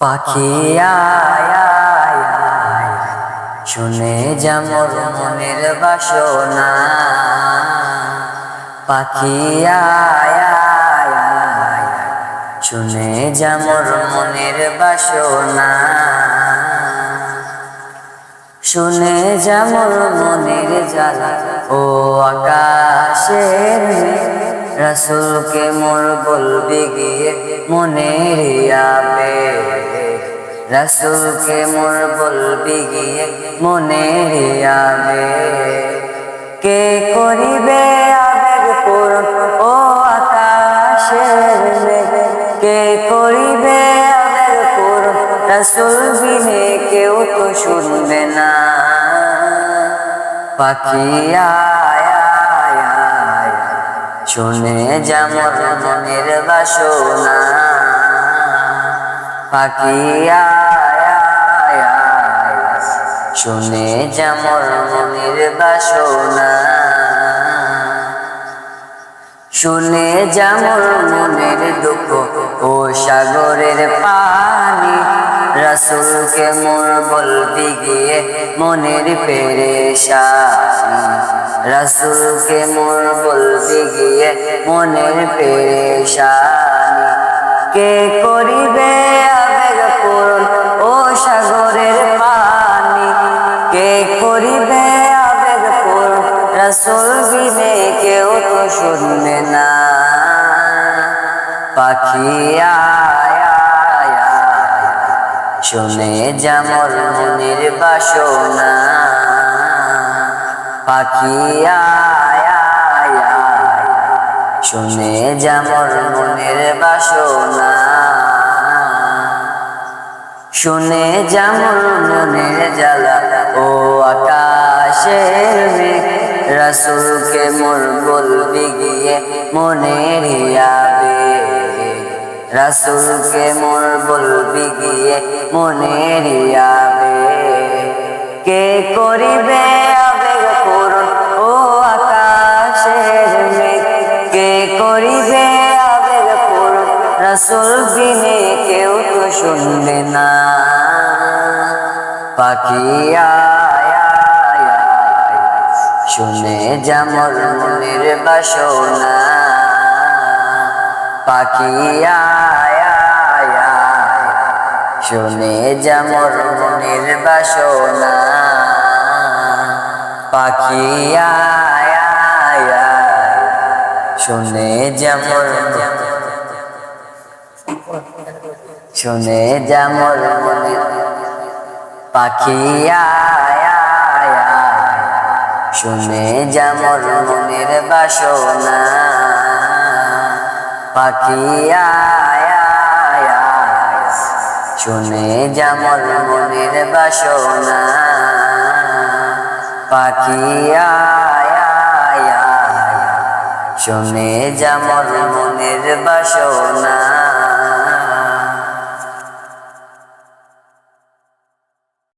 পাখি শুনে যেমন মনের বাসনা। পাখি শুনে যেমন মনের বাসনা। শুনে যেমন মনের জ্বালা ও আকাশের রসুলকে মোর বলবি গিয়ে মনের আবে রসুলকে মোর বলবি গিয়ে মনের আবে কে করিবে আবেগ পূরণ ও আকাশের কে করিবে আবেগ পূরণ? রসুল বিনে কেউ তো শুনবে না। পাখি আয়, আয়, আয়, শুনে যেমন মনের বাসনা পাখি আয়, আয়, আয়, শুনে যেমন মনের বাসনা শুনে যেমন মনের দুঃখ ও সাগরের পানি রসুলকে মোর বলবি গিয়ে মনের পেরেশানি। রসুলকে মোর বলতে গিয়ে মনের পেরেশানি। কে করিবে আবেগ পূরণ ও সাগরের পানি? কে করিবে আবেগ পূরণ? রসুল বিনে কেউ তো শুনবে না। পাখি আয়, আয়, আয়, শুনে যেমন মনের বাসনা। পাখি আয়, আয়, আয়, শুনে যেমন মনের বাসনা। শুনে যেমন মনের জ্বালা। ও আকাশের মেঘ রসুলকে মোর বলবি গিয়ে মনের আবে রসুলকে মোর বলবি গিয়ে মনের আবে কে করিবে রসুল বিনে কেউ তো শুনবে না। পাখি আয়, আয়, আয়, শুনে যেমন মনের বাসনা। পাখি আয়, আয়, আয়, শুনে যেমন মনের বাসনা। পাখি আয়, আয়, আয়, শুনে যেমন শুনে যেমন মনের পাখি শুনে যেমন মনের বাসনা, পাখি শুনে যেমন মনের বাসনা, পাখি শুনে যেমন মনের বাসনা।